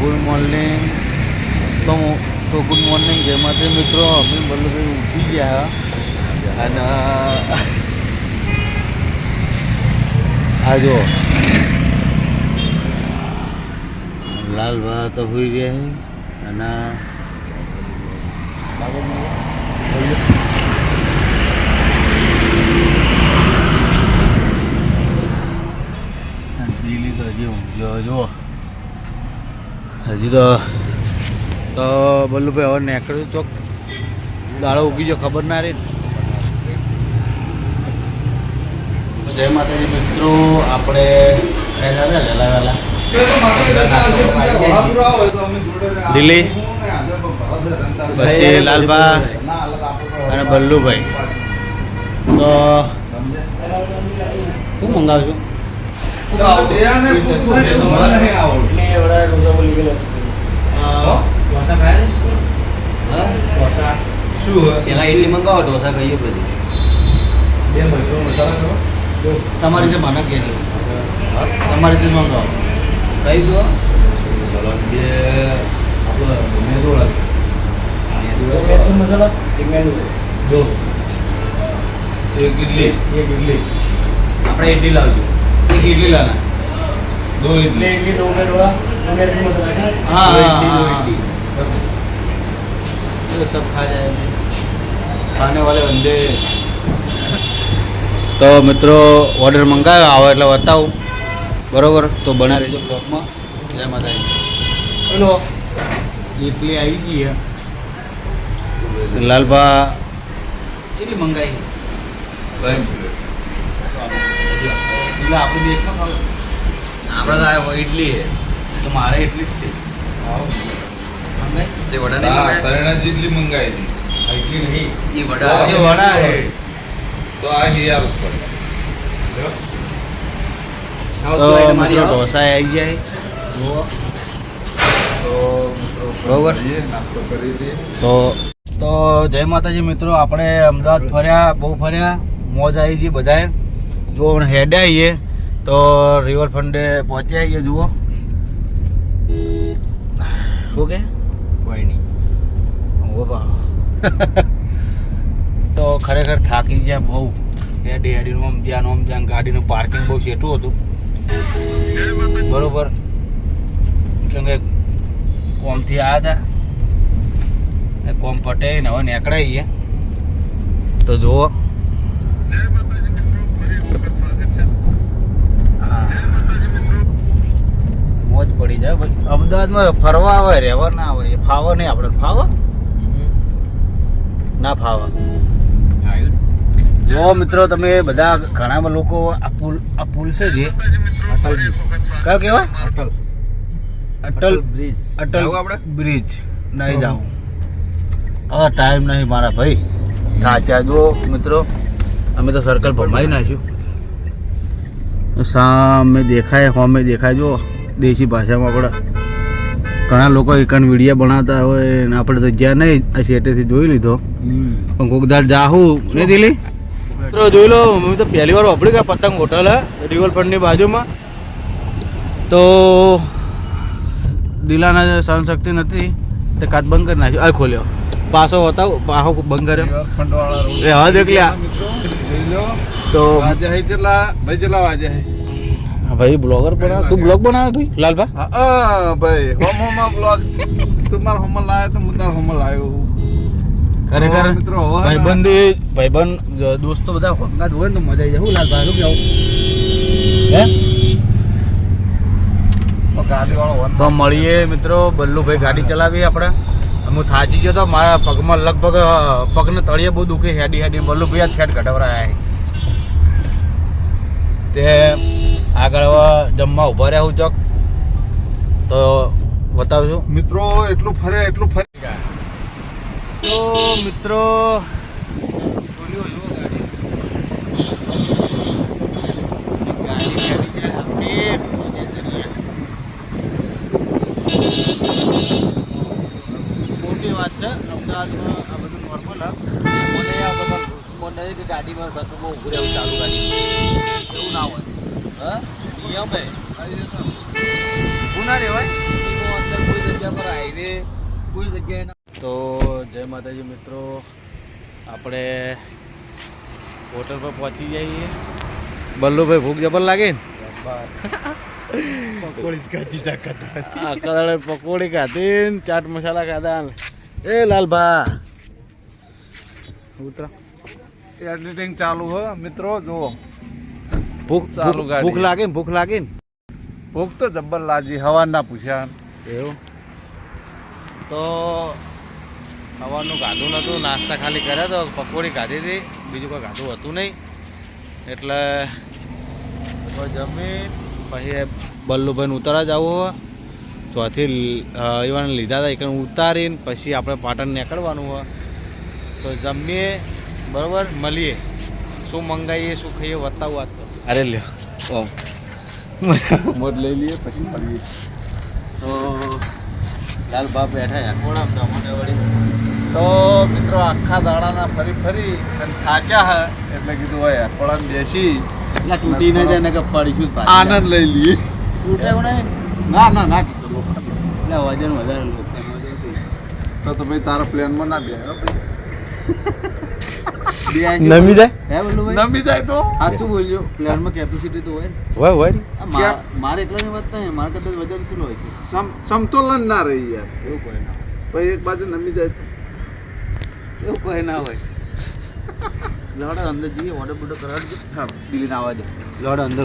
Good morning. તો તો good morning. જય માતા મિત્રો અમે વલ્લભભાઈ ઉઠી ગયા. અને, આ જો. લાલભા તો હોઈ ગયા અને દિલ્હી તો હજી ઊંઘ જો હજી તો તો બલ્લુભાઈ હવે નીકળ્યું ચોક. દાડો ઉગી ગયો ખબર ના રહી. જય માતાજી મિત્રો આપણે વહેલા વહેલા દિલ્હી. પછી લાલબા અને બલ્લુભાઈ. તો શું મંગાવશું પેલા ઇડલી મંગાવો ઢોસા કહીએ પછી તમારી રીતે મને કે તમારી રીતે મંગાવો કઈ દો આપણે ઇડલી મસાલા એક ઇડલી લાના દો ઇડલી ઇડલી દો में थोड़ा मैसूर मसाला है हाँ, दो हाँ, इडली, दो हाँ, इडली। ये सब खा जाएंगे खाने वाले बंदे તો મિત્રો ઓર્ડર મંગાવ્યો આવો એટલે બતાવું બરોબર તો બના રહેજો બ્લોગમાં જય માતાજી ચલો ઇડલી આવી ગઈ છે લાલભા કેટલી મંગાવી એટલે આપણે દેશમાં ખાવ આપણે તો ઇડલી છે. તો મારે ઇડલી જ છે. વડા હા નહીં ત્રણે જેટલી મંગાવી હતી. ઇડલી નહીં. એ હા, વડા એ વડા છે. તો આ હિયાર ઉપર. તો મિત્રો ઢોસા આવી ગયા છે. જુઓ. તો મિત્રો બરોબર. જઈએ, નાસ્તો કરી દઈએ તો તો જય માતાજી મિત્રો આપણે અમદાવાદ ફર્યા બહુ ફર્યા મોજ આવી ગઈ બધાએ. જો હેડે આવીએ તો રિવરફ્રન્ટે પહોંચી આવીએ જુઓ. શું કે? કોઈ નહીં. તો ખરેખર થાકી ગયા બહુ. હેડી હેડીનું આમ ત્યાં આમ જ્યાં ગાડીનું પાર્કિંગ બહુ સેટું હતું. બરોબર. કેમ કે કોમથી આવ્યા હતા. કોમ પટે ને હવે નીકળાઈએ. તો જુઓ હા. મોજ પડી જાય. ભાઈ અમદાવાદમાં ફરવા આવે રહેવા ના આવે એ ફાવે નહીં આપણે. ફાવો? ના ફાવો. જો. મિત્રો તમે બધા ઘણા લોકો આ પુલ આ પુલ છે જે? અટલ કયો કેવા અટલ. અટલ બ્રિજ. અટલ આપણે? બ્રિજ. નહીં જાઉં. હવે ટાઈમ નહીં મારા ભાઈ. સાચા જો મિત્રો. અમે તો સર્કલ ભમાઈ નાખ્યું. સામે દેખાય હોમે દેખાય. જો દેશી ભાષામાં આપણે ઘણા લોકો એકન વિડીયા બનાવતા હોય અને આપણે તો જ્યાં નહીં આ શેટેથી જોઈ લીધો. પણ કોક દાડ જાહું નહીં દિલી? મિત્રો જોઈ લો મેં તો પહેલી વાર વાપરી ગયા પતંગ હોટલ રિવરફ્રન્ટની બાજુમાં. તો દિલાના સહનશક્તિ નથી તે કાચ બંધ કરી નાખ્યો. આ ખોલ્યો. પાછો હતા પાછો બંધ કર્યો. રહેવા દેખ લ્યા. તો હે કેટલા? ભાઈ કેટલા વાજે હે? ભાઈ બ્લોગર બનાવ. તું બ્લોગ બનાવે ભાઈ? લાલભા? હા હા, ભાઈ. હોમ હોમ બ્લોગ. તમાર હોમ લાયો તો મુતાર હોમ લાયો. ખરેખર તો મિત્રો હવે ભાઈબંધ ભાઈબંધ બંધ દોસ્તો બધા ભંગાત હોય ને તો મજા આવી જાય. હું લાલભા શું કેવું? હે? વાળો તો. મળીએ મિત્રો. બલ્લુભાઈ ગાડી ચલાવી આપણે. હું થાચી ગયો તો મારા પગમાં લગભગ પગને તળિયે બહુ દુખે. હેડી હેડી. બલ્લુભાઈ ફેટ ઘટાવરાયા છે તે આગળ જમવા ઊભા રહ્યા હું ચોક. તો બતાવજો મિત્રો એટલું ફરે એટલું ફરે. તો મિત્રો મોટી વાત છે. અમદાવાદમાં આ બધું નોર્મલ મને કે ગાડીમાં થતું બહુ ઉભું રહેવું ચાલુ ગાડી એવું ના હોય. હા? નિયમ હે ગુના રહેવાય. અંદર કોઈ જગ્યાએ તો જય માતાજી મિત્રો આપણે હોટલ પર પહોંચી જઈએ. બલ્લુભાઈ ભૂખ જબર લાગે ને? પકોડી ખાધી પકોડી ખાધી ચાટ મસાલા ખાધા એ લાલભા. ઉતરા. એડિટિંગ ચાલુ હો મિત્રો જુઓ. ભૂખ ચાલુ ભૂખ- લાગે ને? ભૂખ લાગે ને? ભૂખ તો જબ્બર લાગી હવા ના પૂછ્યા. એવું? તો હવાનું ગાધું નહોતું નાસ્તા ખાલી કર્યા તો પકોડી ખાધી હતી બીજું કોઈ ગાધું હતું નહીં. એટલે જમી જમીન પછી બલ્લુભાઈને ઉતારવા જવું હોય ચોથી એવાને લીધા હતા એક ઉતારીને પછી આપણે પાટણ નીકળવાનું હોય તો જમીએ બરાબર? મળીએ. શું મંગાવીએ શું ખાઈએ બતાવું વાત અરે લ્યો. મોજ લઈ લઈએ પછી મળીએ. તો લાલ બાપ બેઠા કોણામ તમને વળી. તો મિત્રો આખા દાડાના ફરી ફરી અને થાક્યા હે એટલે કીધું હોય અઠવાડિયામાં બેસી. એટલે તૂટી ન જાય ને કે પડીશું આનંદ લઈ લઈએ. તૂટે નહીં. ના ના ના કીધું એટલે વજન વધારે તો તમે તારા પ્લેનમાં ના બે નમી જાય? હે બોલું ભાઈ? નમી જાય તો? સાચું બોલ્યો પ્લેનમાં કેપેસિટી તો હોય ને હોય હોય મા- મારે એકલાની વાત નહીં મારે કદાચ વજન કેટલું હોય છે. સમ- સમતોલન ના રહી યાર. એવું કોઈ ના પછી એક બાજુ નમી જાય તો? એવું કોઈ ના હોય. લડ અંદર જઈએ ઓર્ડર બોર્ડર કરાવજો. દિલ્હી ના આવવા દે. લડ અંદર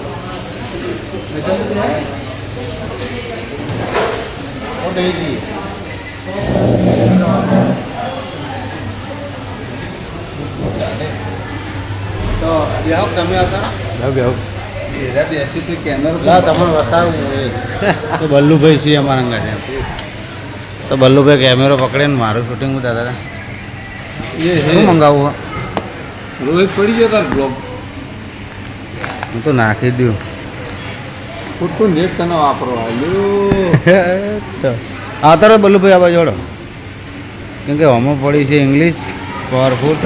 તો બેહો તમે હતા બેહો બેહો એરા બેસી તો કેમેરો લા તમને બતાવું તો બલ્લુભાઈ છે અમારા અંગા તો બલ્લુભાઈ કેમેરો પકડીને મારું શૂટિંગ ઉતારતા હતા એ શું મંગાવવું રોહિત પડી ગયો તાર બ્લોગ હું તો નાખી દઉં. ખોટું રેટ તને વાપરો. હાલ્યો આ તારો બલ્લુભાઈ આ જોડો કેમ કે આમાં પડી છે ઇંગ્લિશ પાવરફુલ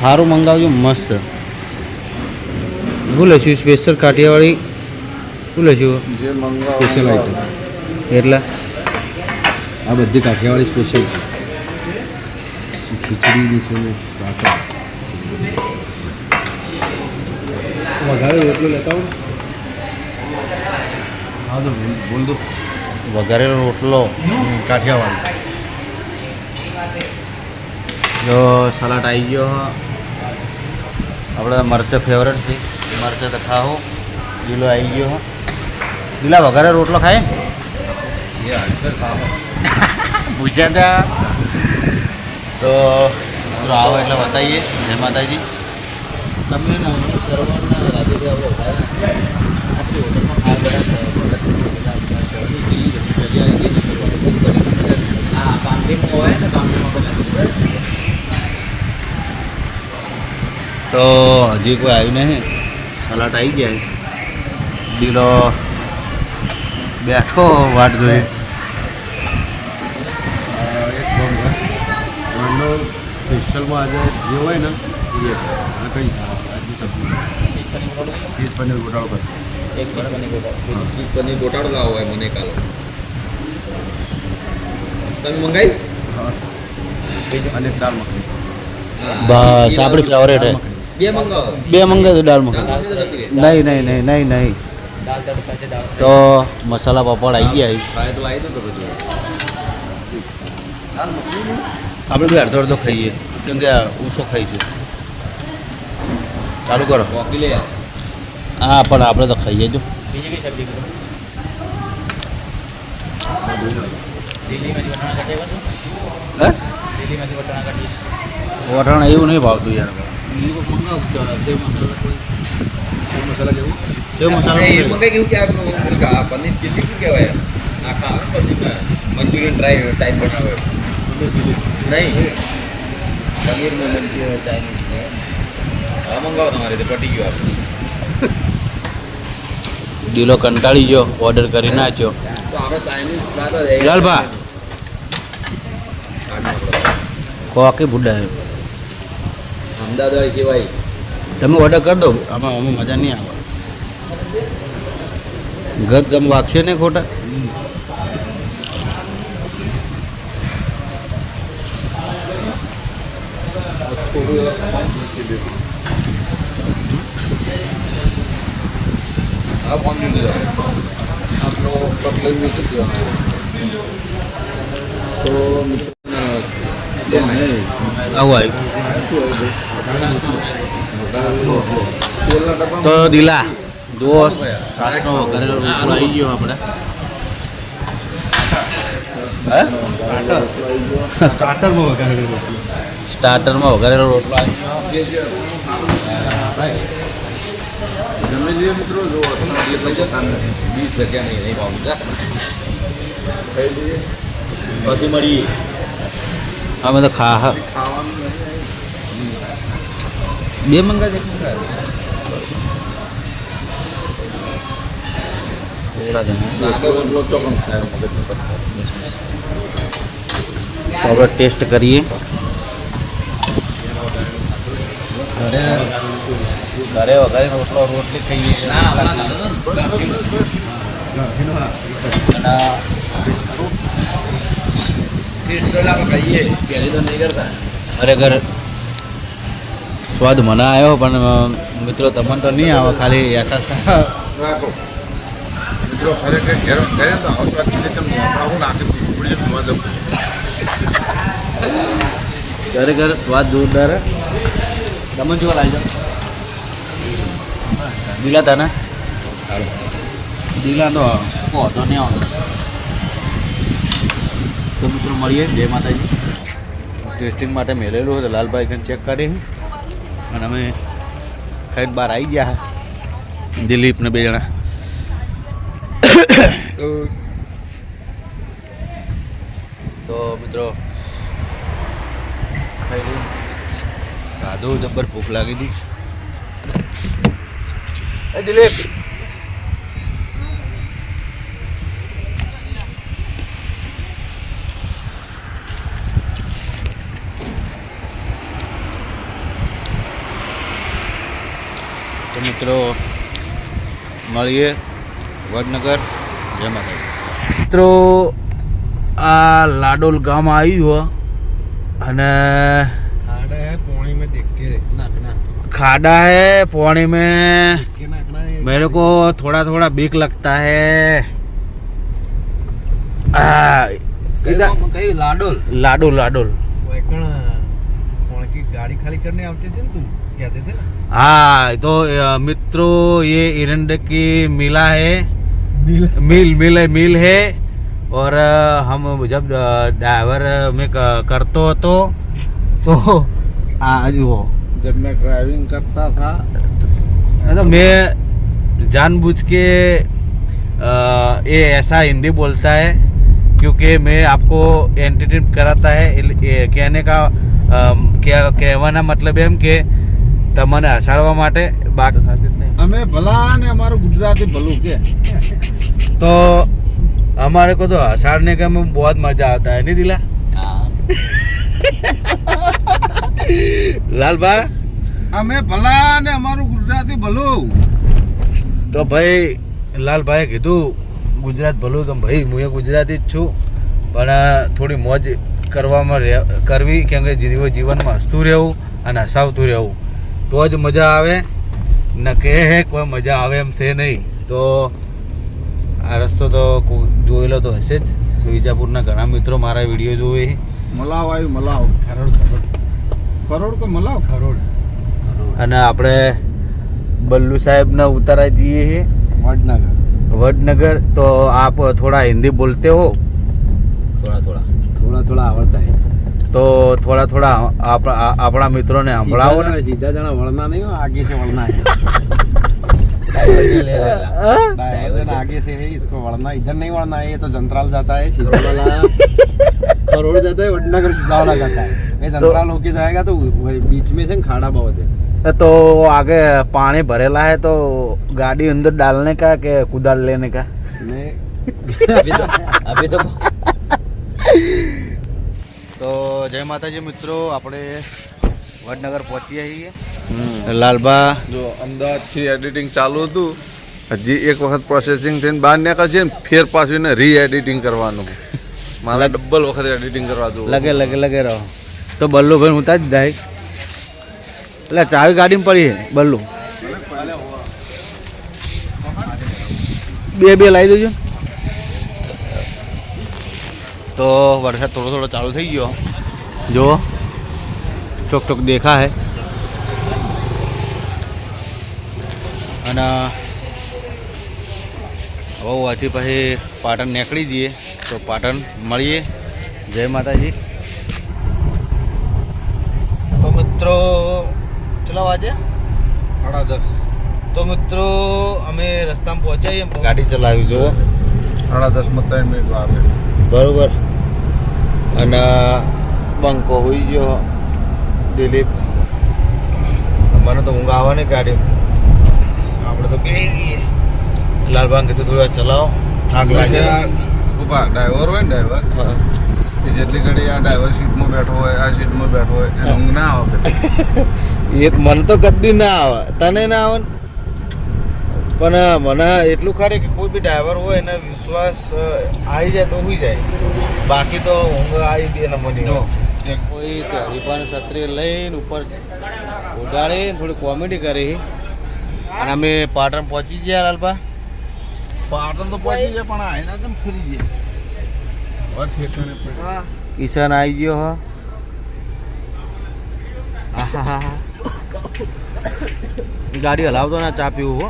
સારું મંગાવજો મસ્ત. શું છું સ્પેશિયલ કાઠિયાવાડી? શું છું જે સ્પેશિયલ આઈટમ એટલે? આ બધી કાઠિયાવાડી સ્પેશિયલ છે. ખીચડીની છે ભાખર રોટલો લેતા આવો. હા તો બોલ- દો. વઘારેલો રોટલો કાઠિયાવાડી. જો સલાડ આવી ગયો આપણે મરચાં ફેવરેટ છે. મરચાં તો ખાઓ. લીલો આવી ગયો લીલા વઘારે રોટલો ખાય? પૂછ્યા હતા તો મિત્રો આવો એટલે બતાવીએ. જય માતાજી. તમે ને હું સરવારના રાધેભાઈ આપણે તો હજી કોઈ આવ્યું નહીં. સલાડ આવી ગયા દીલો બેઠો વાટ જોઈ. સ્પેશિયલમાં આજે જે હોય ને એ. અને કઈ? આજની સબ્જી. ચીઝ પનીર ગોટાળો કર એક પનીર ગોટાળો લાવો હોય મને કાલો. તમે મંગાવી? અને દાળ મખની. બસ આપણી ફેવરેટ હે બે મંગાવો. બે મંગાવો દાળ મખની. નહીં નહીં નહીં નહીં નહીં. તો મસાલા પાપડ આવી ગયા છે. આપણે બી અડધો અડધો ખાઈએ. કેમ કે ઊંચો ખાઈશું ચાલુ કરો. વકીલે લે હા પણ આપણે તો ખાઈએ જો. હે? વટાણ એવું નહીં ભાવતું યાર. પનીર મંચુરિયન ટ્રાય ટાઈપ બનાવે. નહીં. પનીરમાં મંચુરિયન ચાઇનીઝ હા મંગાવો તમારે રીતે પટી ગયું આપણે. દિલો કંટાળી ગયો ઓર્ડર કરી નાખ્યો. લાલભા. કોકી બુડા અમદાવાદ વાળી કહેવાય. તમે ઓર્ડર કરી દો આમાં અમે મજા નહીં આવે. ગત ગમ વાગશે ને ખોટા? આ ફોન લીધો આપણો મૂકી દેવાનો તો આવું આવ્યું તો દિલા જુઓ સાતનો રોટલો આવી ગયો આપણે. સ્ટાર્ટરમાં વઘારેલો રોટલો. આવી ગયો. જમી લઈએ મિત્રો જો બીસ જગ્યા નહીં નહીં ભાવ બધા પછી મળીએ અમે તો ખા હા ખાવાનું બે મંગા છે થોડા જણા આગળ રોટલો ચોકન ખાય મગજ ઉપર તો આપણે ટેસ્ટ કરીએ ઘરે ઘરે વઘારી રોટલો રોટલી ખાઈએ? ખરેખર સ્વાદ મને આવ્યો પણ મિત્રો તમને તો નહીં આવે ખાલી અહેસાસ રાખો. મિત્રો ખરેખર ઘેર ઘરે તો આવો સ્વાદ છે તેમ હું નાખી મજા ખરેખર સ્વાદ જોરદાર તમને કેવો લાગ્યો દિલા તને? દિલા તો વાંધો નહીં આવતો. તો મિત્રો મળીએ. જય માતાજી. ટેસ્ટિંગ માટે મેળેલું હતું લાલભાઈ કન ચેક કરી. અને અમે ખાઈને બહાર આવી ગયા. દિલીપ ને બે જણા. તો મિત્રો, ખાઈ ખાધું જબર ભૂખ લાગી હતી. દિલીપ. તો મિત્રો મળીએ વડનગર જય માતાજી મિત્રો આ લાડોલ ગામ આવ્યું અને खाड़ा है पानी में। मेरे को थोड़ा थोड़ा बीक लगता है। लाडोल। लाडोल लाडोल। गाड़ी खाली करने आते थे तुम? कहते थे हाँ तो मित्रों ये इरंड की मिला है। मिल मिल मिल, मिल है। और हम जब ड्राइवर में करते तो तो आज वो जब मैं ड्राइविंग करता था तो मैं जानबूझ के अ, ये ऐसा हिंदी बोलता है क्योंकि मैं आपको एंटरटेन कराता है इल- ये कहने का अम, क्या કહેવાના મતલબ એમ કે તમને હસાડવા માટે બાકી हमें भला ने हमारा गुजराती भलू के तो हमारे को तो हसाड़ने का में बहुत मजा आता है नहीं दिला લાલભા અમે ભલા ને અમારું ગુજરાતી ભલું. તો ભાઈ લાલભાઈએ કીધું ગુજરાત ભલું તો ભાઈ હું એ ગુજરાતી જ છું. પણ થોડી મોજ કરવામાં કરવી કેમ કે જીવનમાં હસતું રહેવું અને હસાવતું રહેવું. તો જ મજા આવે ને કે હે કોઈ મજા આવે એમ છે નહીં. તો આ રસ્તો તો જોયેલો તો હશે જ. વિજાપુરના ઘણા મિત્રો મારા વીડિયો જોવે મલાવ આવ્યું મલાવ ખરોડ ખરોડ ખરોડ કો મલાવ ખરોડ અને આપણે બલ્લુ સાહેબને ઉતારા જઈએ છીએ વડનગર वडनगर तो आप थोड़ा हिंदी बोलते हो થોડા થોડા थोड़ा थोड़ा आवड़ता है તો થોડા થોડા આપણા આ- આપણા મિત્રોને સંભળાવો ને सीधा जना वळना नहीं हो आगे से वळना है ड्राइवर जना आगे से है इसको वळना इधर नहीं वळना है ये तो जंतराल जाता है सीधा वाला करोड़ जाता है वडनगर सीधा वाला जाता है ये जंतराल होके जाएगा तो वही बीच में से खाड़ा बहुत है तो आगे पानी भरेला है तो गाड़ी अंदर डालने का के कुदाल लेने का नहीं अभी तो अभी तो તો જય માતાજી મિત્રો આપણે વડનગર પહોંચીએ છીએ લાલબા જો અમદાવાદથી એડિટિંગ ચાલુ હતું હજી એક વખત પ્રોસેસિંગ થઈને બહાર નીકળે છે ને ફેર પાછું એને રી એડિટિંગ કરવાનું મારે ડબલ વખત એડિટિંગ કરવા દઉં લગે લગે લગે રહો. તો બલ્લુ ભાઈ હું જ જાય. એટલે ચાવી ગાડીમાં પડી બલ્લુ. બે બે લાવી દેજો. તો વરસાદ થોડો થોડો ચાલુ થઈ ગયો. જો ચોક ચોક દેખા હે અને હવે આથી પછી પાટણ નીકળી જઈએ તો પાટણ મળીએ. જય માતાજી. તો મિત્રો ચલો વાજે સાડા દસ. તો મિત્રો અમે રસ્તામાં પહોંચાઈએ ગાડી ચલાવી જુઓ. સાડા દસમાં ત્રણ મિનિટ આવે બરોબર. અને બંકો હોઈ ગયો દિલીપ. મને તો ઊંઘ આવે ને ગાડી આપણે તો બે લાલબાગ કીધું થોડી વાર ચલાવો. આગ લાગે. ઊભા ડ્રાઈવર હોય ને ડ્રાઈવર. એ જેટલી ઘડી આ ડ્રાઈવર સીટમાં બેઠો હોય આ સીટમાં બેઠો હોય એને ઊંઘ ના આવે એ મને તો કદી ના આવે. તને ના આવે પણ મને એટલું ખરે કે કોઈ બી ડ્રાઈવર હોય એને વિશ્વાસ આવી જાય તો હોઈ જાય. બાકી તો ઊંઘ આવી બે નંબરની છે. કોઈ છત્રી લઈને ઉપર ઉડાડી થોડી કોમેડી કરી. અને અમે પાટણ પહોંચી ગયા લાલપા પાટણ તો પહોંચી જાય પણ આયના કેમ ફરી જાય પડી. કિશન આવી ગયો હો. ગાડી હલાવતો ના ચા પીવું હો.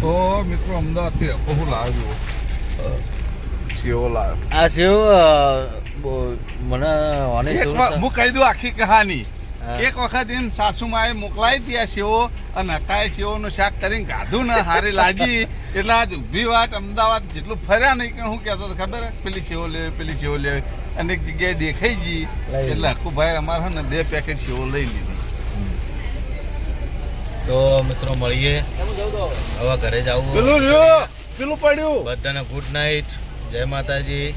તો મિત્રો અમદાવાદથી બહુ લાવ્યો. સેવો લાવ્યો. આ સેવ મને હું કહી દઉં આખી કહાની. એક વખત એમ સાસુમાએ મોકલાઈ હતી આ સેવો અને હકાય સેવોનું શાક કરીને ગાધું ને હારી લાગી. એટલે આજ ઊભી વાત અમદાવાદ જેટલું ફર્યા નહીં કે હું કહેતો હતો ખબર પેલી સેવો લેવી પેલી સેવો લેવી અને એક જગ્યાએ દેખાઈ ગઈ. એટલે આખું ભાઈ અમારે ને બે પેકેટ સેવો લઈ લીધી. તો મિત્રો મળીએ. હવે ઘરે જવું પેલું પડ્યું. બધાને ગુડ નાઇટ જય માતાજી.